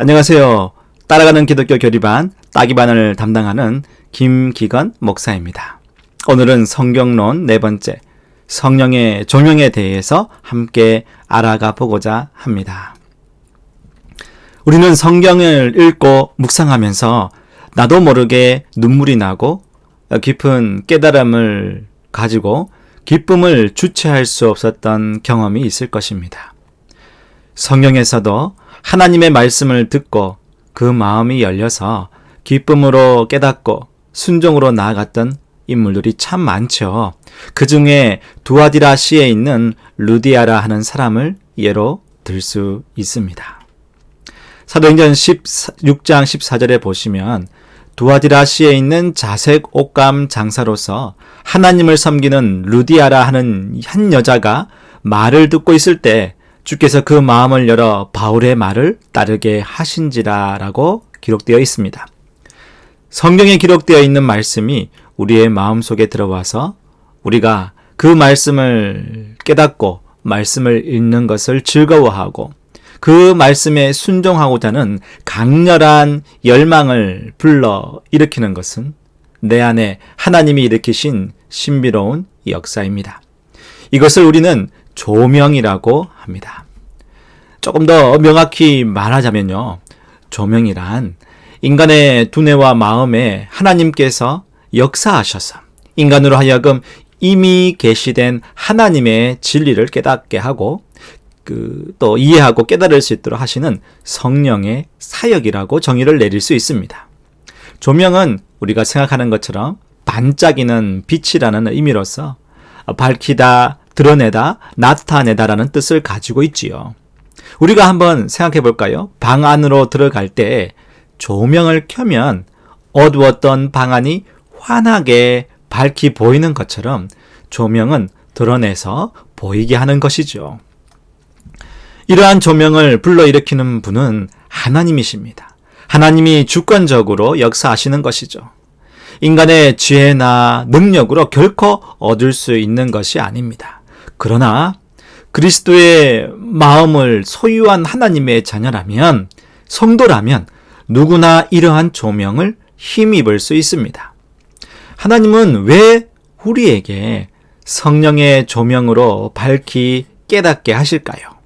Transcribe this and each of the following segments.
안녕하세요. 따라가는 기독교 교리반 따기반을 담당하는 김기건 목사입니다. 오늘은 성경론 네 번째 성령의 조명에 대해서 함께 알아가 보고자 합니다. 우리는 성경을 읽고 묵상하면서 나도 모르게 눈물이 나고 깊은 깨달음을 가지고 기쁨을 주체할 수 없었던 경험이 있을 것입니다. 성경에서도 하나님의 말씀을 듣고 그 마음이 열려서 기쁨으로 깨닫고 순종으로 나아갔던 인물들이 참 많죠. 그 중에 두아디라 시에 있는 루디아라 하는 사람을 예로 들 수 있습니다. 사도행전 16장 14절에 보시면 두아디라 시에 있는 자색 옷감 장사로서 하나님을 섬기는 루디아라 하는 한 여자가 말을 듣고 있을 때 주께서 그 마음을 열어 바울의 말을 따르게 하신지라라고 기록되어 있습니다. 성경에 기록되어 있는 말씀이 우리의 마음 속에 들어와서 우리가 그 말씀을 깨닫고 말씀을 읽는 것을 즐거워하고 그 말씀에 순종하고자 하는 강렬한 열망을 불러 일으키는 것은 내 안에 하나님이 일으키신 신비로운 역사입니다. 이것을 우리는 조명이라고 합니다. 조금 더 명확히 말하자면요. 조명이란 인간의 두뇌와 마음에 하나님께서 역사하셔서 인간으로 하여금 이미 계시된 하나님의 진리를 깨닫게 하고 그 또 이해하고 깨달을 수 있도록 하시는 성령의 사역이라고 정의를 내릴 수 있습니다. 조명은 우리가 생각하는 것처럼 반짝이는 빛이라는 의미로서 밝히다, 드러내다, 나타내다라는 뜻을 가지고 있지요. 우리가 한번 생각해 볼까요? 방 안으로 들어갈 때 조명을 켜면 어두웠던 방 안이 환하게 밝히 보이는 것처럼 조명은 드러내서 보이게 하는 것이죠. 이러한 조명을 불러일으키는 분은 하나님이십니다. 하나님이 주권적으로 역사하시는 것이죠. 인간의 지혜나 능력으로 결코 얻을 수 있는 것이 아닙니다. 그러나 그리스도의 마음을 소유한 하나님의 자녀라면, 성도라면 누구나 이러한 조명을 힘입을 수 있습니다. 하나님은 왜 우리에게 성령의 조명으로 밝히 깨닫게 하실까요?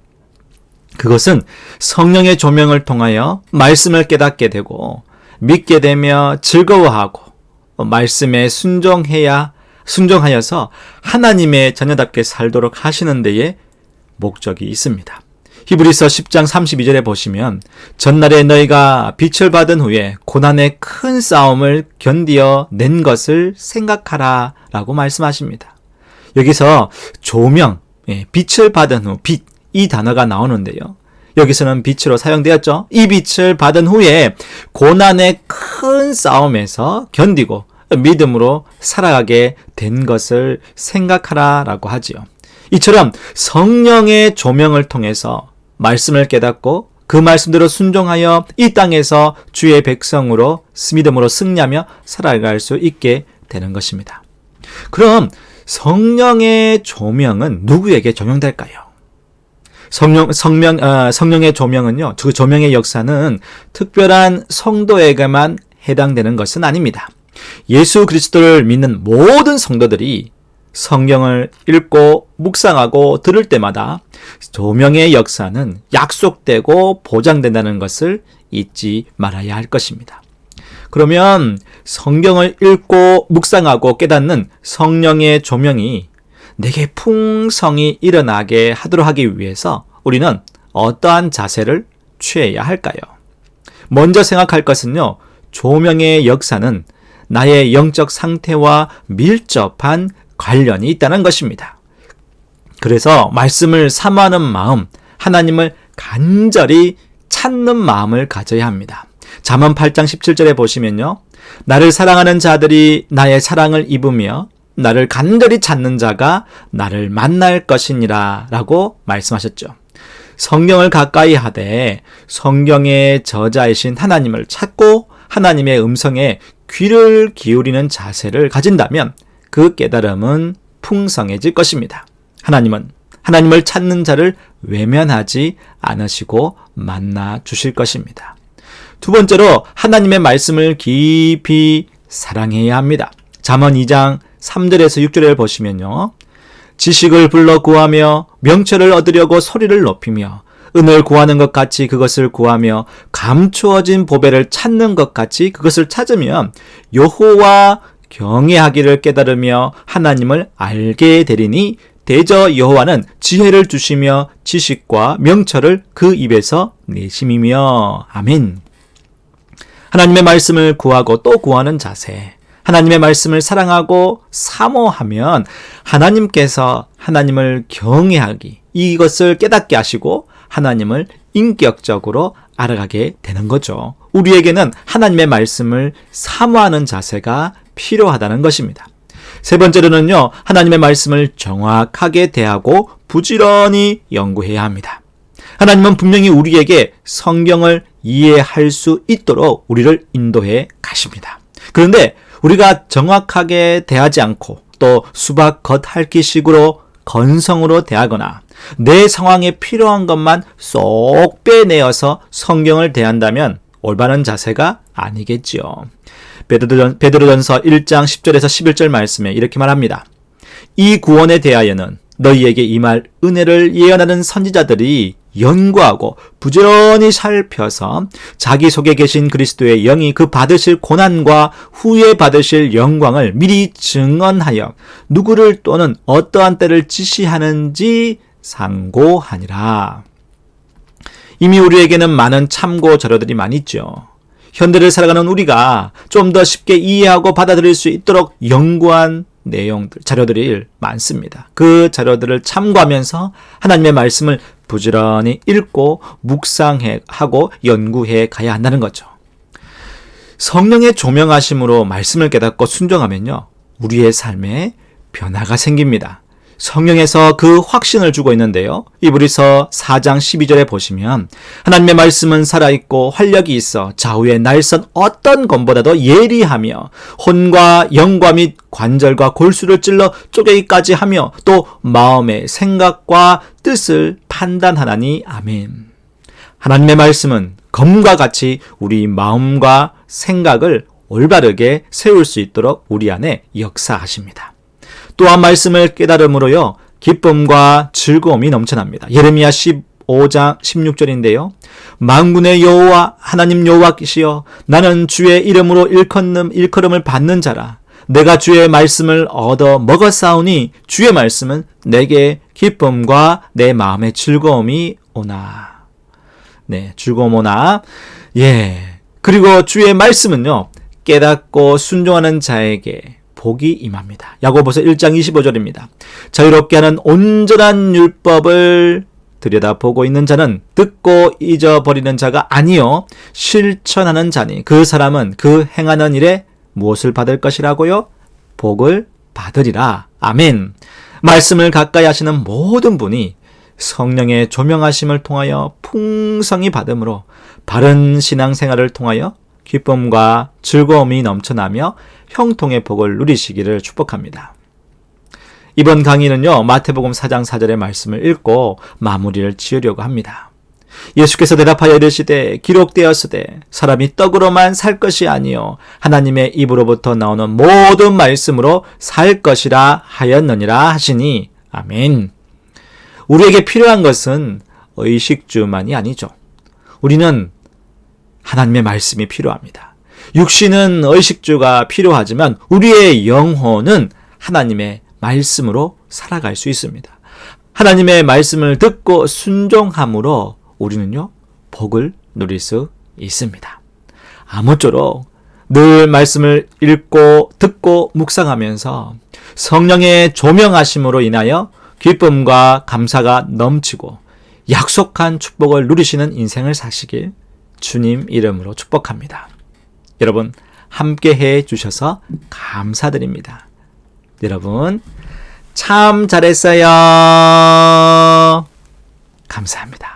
그것은 성령의 조명을 통하여 말씀을 깨닫게 되고 믿게 되며 즐거워하고 말씀에 순종해야 순종하여서 하나님의 자녀답게 살도록 하시는 데에 목적이 있습니다. 히브리서 10장 32절에 보시면 전날에 너희가 빛을 받은 후에 고난의 큰 싸움을 견디어 낸 것을 생각하라 라고 말씀하십니다. 여기서 조명, 예, 빛을 받은 후, 빛, 이 단어가 나오는데요. 여기서는 빛으로 사용되었죠. 이 빛을 받은 후에 고난의 큰 싸움에서 견디고 믿음으로 살아가게 된 것을 생각하라 라고 하지요. 이처럼 성령의 조명을 통해서 말씀을 깨닫고 그 말씀대로 순종하여 이 땅에서 주의 백성으로 믿음으로 승리하며 살아갈 수 있게 되는 것입니다. 그럼 성령의 조명은 누구에게 조명될까요? 성령, 성명, 어, 성령의 조명은요, 그 조명의 역사는 특별한 성도에게만 해당되는 것은 아닙니다. 예수 그리스도를 믿는 모든 성도들이 성경을 읽고 묵상하고 들을 때마다 조명의 역사는 약속되고 보장된다는 것을 잊지 말아야 할 것입니다. 그러면 성경을 읽고 묵상하고 깨닫는 성령의 조명이 내게 풍성이 일어나게 하도록 하기 위해서 우리는 어떠한 자세를 취해야 할까요? 먼저 생각할 것은요, 조명의 역사는 나의 영적 상태와 밀접한 관련이 있다는 것입니다. 그래서 말씀을 사모하는 마음, 하나님을 간절히 찾는 마음을 가져야 합니다. 잠언 8장 17절에 보시면요. 나를 사랑하는 자들이 나의 사랑을 입으며 나를 간절히 찾는 자가 나를 만날 것이니라 라고 말씀하셨죠. 성경을 가까이 하되 성경의 저자이신 하나님을 찾고 하나님의 음성에 귀를 기울이는 자세를 가진다면 그 깨달음은 풍성해질 것입니다. 하나님은 하나님을 찾는 자를 외면하지 않으시고 만나 주실 것입니다. 두 번째로 하나님의 말씀을 깊이 사랑해야 합니다. 잠언 2장 3절에서 6절을 보시면요. 지식을 불러 구하며 명철을 얻으려고 소리를 높이며 은을 구하는 것 같이 그것을 구하며 감추어진 보배를 찾는 것 같이 그것을 찾으면 여호와 경외하기를 깨달으며 하나님을 알게 되리니 대저 여호와는 지혜를 주시며 지식과 명철을 그 입에서 내심이며 아멘. 하나님의 말씀을 구하고 또 구하는 자세. 하나님의 말씀을 사랑하고 사모하면 하나님께서 하나님을 경외하기 이것을 깨닫게 하시고 하나님을 인격적으로 알아가게 되는 거죠. 우리에게는 하나님의 말씀을 사모하는 자세가 필요하다는 것입니다. 세 번째로는요, 하나님의 말씀을 정확하게 대하고 부지런히 연구해야 합니다. 하나님은 분명히 우리에게 성경을 이해할 수 있도록 우리를 인도해 가십니다. 그런데 우리가 정확하게 대하지 않고 또 수박 겉핥기식으로 건성으로 대하거나 내 상황에 필요한 것만 쏙 빼내어서 성경을 대한다면 올바른 자세가 아니겠지요. 베드로전, 베드로전서 1장 10절에서 11절 말씀에 이렇게 말합니다. 이 구원에 대하여는 너희에게 이말 은혜를 예언하는 선지자들이 연구하고 부지런히 살펴서 자기 속에 계신 그리스도의 영이 그 받으실 고난과 후에 받으실 영광을 미리 증언하여 누구를 또는 어떠한 때를 지시하는지 상고하니라. 이미 우리에게는 많은 참고 자료들이 많이 있죠. 현대를 살아가는 우리가 좀 더 쉽게 이해하고 받아들일 수 있도록 연구한 내용들, 자료들이 많습니다. 그 자료들을 참고하면서 하나님의 말씀을 부지런히 읽고 묵상해 하고 연구해 가야 한다는 거죠. 성령의 조명하심으로 말씀을 깨닫고 순종하면요. 우리의 삶에 변화가 생깁니다. 성령에서 그 확신을 주고 있는데요. 이브리서 4장 12절에 보시면 하나님의 말씀은 살아있고 활력이 있어 좌우의 날선 어떤 검보다도 예리하며 혼과 영과 및 관절과 골수를 찔러 쪼개기까지 하며 또 마음의 생각과 뜻을 판단하나니 아멘. 하나님의 말씀은 검과 같이 우리 마음과 생각을 올바르게 세울 수 있도록 우리 안에 역사하십니다. 또한 말씀을 깨달음으로요. 기쁨과 즐거움이 넘쳐납니다. 예레미야 15장 16절인데요. 만군의 여호와 하나님 여호와께시여 나는 주의 이름으로 일컬음 일컬음을 받는 자라. 내가 주의 말씀을 얻어 먹었사오니 주의 말씀은 내게 기쁨과 내 마음의 즐거움이 오나. 네, 즐거움 오나. 예. 그리고 주의 말씀은요. 깨닫고 순종하는 자에게 복이 임합니다. 야고보서 1장 25절입니다. 자유롭게 하는 온전한 율법을 들여다보고 있는 자는 듣고 잊어버리는 자가 아니요 실천하는 자니 그 사람은 그 행하는 일에 무엇을 받을 것이라고요? 복을 받으리라. 아멘. 말씀을 가까이 하시는 모든 분이 성령의 조명하심을 통하여 풍성히 받음으로 바른 신앙생활을 통하여 기쁨과 즐거움이 넘쳐나며 형통의 복을 누리시기를 축복합니다. 이번 강의는요, 마태복음 4장 4절의 말씀을 읽고 마무리를 지으려고 합니다. 예수께서 대답하여 이르시되 기록되었으되 사람이 떡으로만 살 것이 아니요 하나님의 입으로부터 나오는 모든 말씀으로 살 것이라 하였느니라 하시니 아멘. 우리에게 필요한 것은 의식주만이 아니죠. 우리는 하나님의 말씀이 필요합니다. 육신은 의식주가 필요하지만 우리의 영혼은 하나님의 말씀으로 살아갈 수 있습니다. 하나님의 말씀을 듣고 순종함으로 우리는요, 복을 누릴 수 있습니다. 아무쪼록 늘 말씀을 읽고 듣고 묵상하면서 성령의 조명하심으로 인하여 기쁨과 감사가 넘치고 약속한 축복을 누리시는 인생을 사시길 주님 이름으로 축복합니다. 여러분, 함께 해 주셔서 감사드립니다. 여러분, 참 잘했어요. 감사합니다.